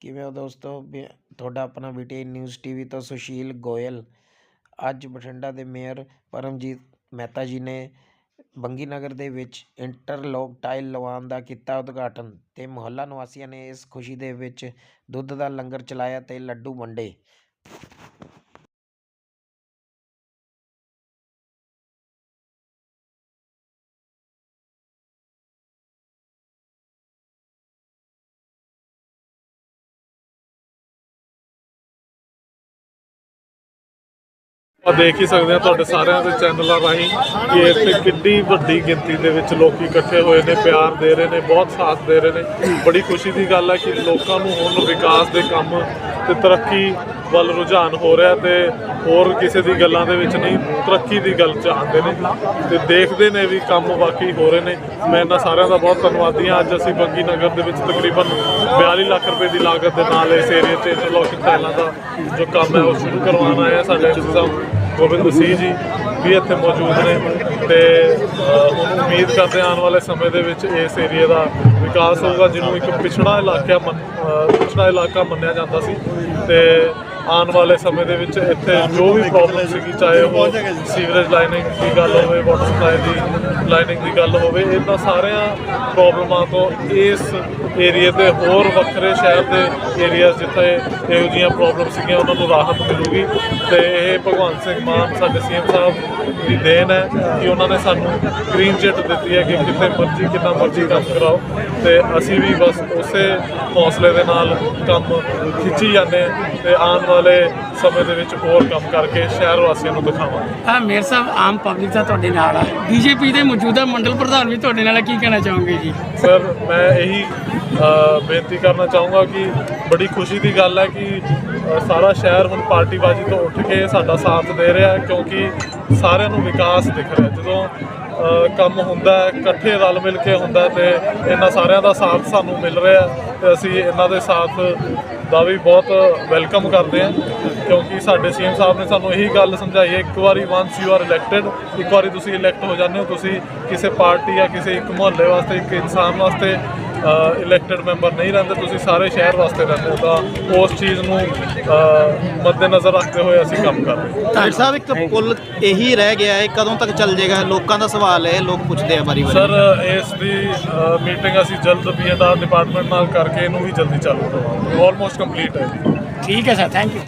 ਕਿਵੇਂ ਹੋ ਦੋਸਤੋ? ਵੀ ਤੁਹਾਡਾ ਆਪਣਾ ਵੀਟੀ ਨਿਊਜ਼ ਟੀਵੀ ਤੋਂ ਸੁਸ਼ੀਲ ਗੋਇਲ। ਅੱਜ ਬਠਿੰਡਾ ਦੇ ਮੇਅਰ ਪਰਮਜੀਤ ਮਹਿਤਾ ਜੀ ਨੇ ਬੰਗੀ ਨਗਰ ਦੇ ਵਿੱਚ ਇੰਟਰਲੋਕ ਟਾਈਲ ਲਵਾਉਣ ਦਾ ਕੀਤਾ ਉਦਘਾਟਨ ਤੇ ਮੁਹੱਲਾ ਨਿਵਾਸੀਆਂ ਨੇ ਇਸ ਖੁਸ਼ੀ ਦੇ ਵਿੱਚ ਦੁੱਧ ਦਾ ਲੰਗਰ ਚਲਾਇਆ ਤੇ ਲੱਡੂ ਵੰਡੇ। ਆਪਾਂ ਦੇਖ ਹੀ ਸਕਦੇ ਹਾਂ ਤੁਹਾਡੇ ਸਾਰਿਆਂ ਦੇ ਚੈਨਲਾਂ ਰਾਹੀਂ ਕਿ ਇੱਥੇ ਕਿੰਨੀ ਵੱਡੀ ਗਿਣਤੀ ਦੇ ਵਿੱਚ ਲੋਕੀ ਇਕੱਠੇ ਹੋਏ ਨੇ, ਪਿਆਰ ਦੇ ਰਹੇ ਨੇ, ਬਹੁਤ ਸਾਥ ਦੇ ਰਹੇ ਨੇ। ਬੜੀ ਖੁਸ਼ੀ ਦੀ ਗੱਲ ਹੈ ਕਿ ਲੋਕਾਂ ਨੂੰ ਹੁਣ ਵਿਕਾਸ ਦੇ ਕੰਮ ਤੇ ਤਰੱਕੀ ਵੱਲ ਰੁਝਾਨ ਹੋ ਰਿਹਾ ਤੇ ਹੋਰ ਕਿਸੇ ਦੀ ਗੱਲਾਂ ਦੇ ਵਿੱਚ ਨਹੀਂ, ਤਰੱਕੀ ਦੀ ਗੱਲ ਚਾਹੁੰਦੇ ਨੇ। ਤੇ ਦੇਖਦੇ ਨੇ ਵੀ ਕੰਮ ਵਾਕਈ ਹੋ ਰਹੇ ਨੇ। ਮੈਂ ਇਹਨਾਂ ਸਾਰਿਆਂ ਦਾ ਬਹੁਤ ਧੰਨਵਾਦੀ ਹਾਂ। ਅੱਜ ਅਸੀਂ ਬੰਗੀ ਨਗਰ ਦੇ ਵਿੱਚ ਤਕਰੀਬਨ 42 ਲੱਖ ਰੁਪਏ ਦੀ ਲਾਗਤ ਦੇ ਨਾਲ ਇਸ ਏਰੀਆ 'ਚ ਇੰਟਰਲੋਕਿੰਗ ਟਾਈਲਾਂ ਦਾ ਜੋ ਕੰਮ ਹੈ ਉਹ ਸ਼ੁਰੂ ਕਰਵਾਉਣ ਆਏ ਆ ਸਾਡੇ ਇੰਤਜ਼ਾਮ ਗੋਬਿੰਦ ਸਿੰਘ ਜੀ ਵੀ ਇੱਥੇ ਮੌਜੂਦ ਨੇ ਤੇ ਅ, ਉਮੀਦ ਕਰਦੇ ਆਉਣ ਵਾਲੇ ਸਮੇਂ ਦੇ ਵਿੱਚ ਇਸ ਏਰੀਆ ਦਾ ਵਿਕਾਸ ਹੋਊਗਾ ਜਿਹਨੂੰ ਇੱਕ ਪਿਛੜਾ ਇਲਾਕਾ ਮੰਨ- ਪਿਛੜਾ ਇਲਾਕਾ ਮੰਨਿਆ ਜਾਂਦਾ ਸੀ। ਤੇ ਆਉਣ ਵਾਲੇ ਸਮੇਂ ਦੇ ਵਿੱਚ ਇੱਥੇ ਜੋ ਵੀ ਪ੍ਰੋਬਲਮ ਸੀਗੀ ਚਾਹੇ ਉਹ ਸੀਵਰੇਜ ਲਾਈਨਿੰਗ ਦੀ ਗੱਲ ਹੋਵੇ ਵਾਟਰ ਸਪਲਾਈ ਦੀ ਲਾਈਨਿੰਗ ਦੀ ਗੱਲ ਹੋਵੇ ਇਹਨਾਂ ਸਾਰਿਆਂ ਪ੍ਰੋਬਲਮਾਂ ਤੋਂ ਇਸ ਏਰੀਆ ਦੇ ਹੋਰ ਵੱਖਰੇ ਸ਼ਹਿਰ ਦੇ ਏਰੀਆ ਜਿੱਥੇ ਇਹੋ ਜਿਹੀਆਂ ਪ੍ਰੋਬਲਮ ਸੀਗੀਆਂ ਉਹਨਾਂ ਨੂੰ ਰਾਹਤ ਮਿਲੂਗੀ। ਤੇ ਇਹ ਭਗਵੰਤ ਸਿੰਘ ਮਾਨ ਸਾਡੇ ਸੀਐਮ ਸਾਹਿਬ ਦੀ ਦੇਣ ਹੈ ਕਿ ਉਹਨਾਂ ਨੇ ਸਾਨੂੰ ਗ੍ਰੀਨ ਚਿੱਟ ਦਿੱਤੀ ਹੈ ਕਿ ਕਿਤੇ ਮਰਜ਼ੀ ਕਿੰਨਾ ਮਰਜ਼ੀ ਕੰਮ ਕਰਾਓ। ਤੇ ਅਸੀਂ ਵੀ ਬਸ ਉਸੇ ਹੌਸਲੇ ਦੇ ਨਾਲ ਕੰਮ ਖਿੱਚੀ ਜਾਂਦੇ ਤੇ ਆਉਣ ਵਾਲੇ ਸਮੇਂ ਦੇ ਵਿੱਚ ਹੋਰ ਕੰਮ ਕਰਕੇ ਸ਼ਹਿਰ ਵਾਸੀਆਂ ਨੂੰ ਦਿਖਾਵਾਂਗੇ। ਹਾਂ ਮੇਰ ਸਾਹਿਬ ਆਮ ਪਬਲਿਕ ਦਾ ਤੁਹਾਡੇ ਨਾਲ ਆ। ਬੀਜੇਪੀ ਦੇ ਮੌਜੂਦਾ ਮੰਡਲ ਪ੍ਰਧਾਨ ਵੀ ਤੁਹਾਡੇ ਨਾਲ ਆ, ਕੀ ਕਹਿਣਾ ਚਾਹੋਗੇ ਜੀ? ਸਰ ਮੈਂ ਇਹੀ ਬੇਨਤੀ ਕਰਨਾ ਚਾਹੂੰਗਾ ਕਿ ਬੜੀ ਖੁਸ਼ੀ ਦੀ ਗੱਲ ਹੈ ਕਿ ਸਾਰਾ ਸ਼ਹਿਰ ਹੁਣ ਪਾਰਟੀਬਾਜ਼ੀ ਤੋਂ ਉੱਠ ਕੇ ਸਾਡਾ ਸਾਥ ਦੇ ਰਿਹਾ ਹੈ, ਕਿਉਂਕਿ ਸਾਰਿਆਂ ਨੂੰ ਵਿਕਾਸ ਦਿਖ ਰਿਹਾ ਜਦੋਂ ਕੰਮ ਹੁੰਦਾ ਇਕੱਠੇ ਰਲ ਮਿਲ ਕੇ ਹੁੰਦਾ ਹੈ ਤੇ ਇਹਨਾਂ ਸਾਰਿਆਂ ਦਾ ਸਾਥ ਸਾਨੂੰ ਮਿਲ ਰਿਹਾ ਹੈ, ਤੇ ਅਸੀਂ ਇਹਨਾਂ ਦੇ ਸਾਥ ਦਾ ਵੀ ਬਹੁਤ ਵੈਲਕਮ ਕਰਦੇ ਹਾਂ, ਕਿਉਂਕਿ ਸਾਡੇ ਸੀਐਮ ਸਾਹਿਬ ਨੇ ਸਾਨੂੰ ਇਹੀ ਗੱਲ ਸਮਝਾਈ ਹੈ, ਇੱਕ ਵਾਰੀ ਵਾਂਸ ਯੂ ਆਰ ਇਲੈਕਟਡ ਇੱਕ ਵਾਰੀ ਤੁਸੀਂ ਇਲੈਕਟ ਹੋ ਜਾਂਦੇ ਹੋ, ਤੁਸੀਂ ਕਿਸੇ ਪਾਰਟੀ ਜਾਂ ਕਿਸੇ ਇੱਕ ਮੁਹੱਲੇ ਵਾਸਤੇ, ਇੱਕ ਇਨਸਾਨ ਵਾਸਤੇ ਇਲੈਕਟਡ ਮੈਂਬਰ ਨਹੀਂ ਰਹਿੰਦੇ ਤੁਸੀਂ ਸਾਰੇ ਸ਼ਹਿਰ ਵਾਸਤੇ ਰਹਿੰਦੇ ਹੋ ਤਾਂ ਉਸ ਚੀਜ਼ ਨੂੰ ਅ, ਮੱਦੇਨਜ਼ਰ ਰੱਖਦੇ ਹੋਏ ਅਸੀਂ ਕੰਮ ਕਰ ਰਹੇ ਹਾਂ। ਡਾਕਟਰ ਸਾਹਿਬ ਇੱਕ ਪੁੱਲ ਇਹੀ ਰਹਿ ਗਿਆ ਹੈ ਕਦੋਂ ਤੱਕ ਚੱਲ ਜਾਏਗਾ? ਲੋਕਾਂ ਦਾ ਸਵਾਲ ਹੈ ਲੋਕ ਪੁੱਛਦੇ ਆ ਵਾਰੀ ਵਾਰੀ ਸਰ ਇਸ ਦੀ ਮੀਟਿੰਗ ਅਸੀਂ ਜਲਦ ਪੀਐਨਆਰ ਡਿਪਾਰਟਮੈਂਟ ਨਾਲ ਕਰਕੇ ਇਹਨੂੰ ਵੀ ਜਲਦੀ ਚਾਲੂ ਕਰਵਾਵਾਂਗੇ। ਆਲਮੋਸਟ ਕੰਪਲੀਟ ਹੈ। ਠੀਕ ਹੈ ਸਰ ਥੈਂਕ ਯੂ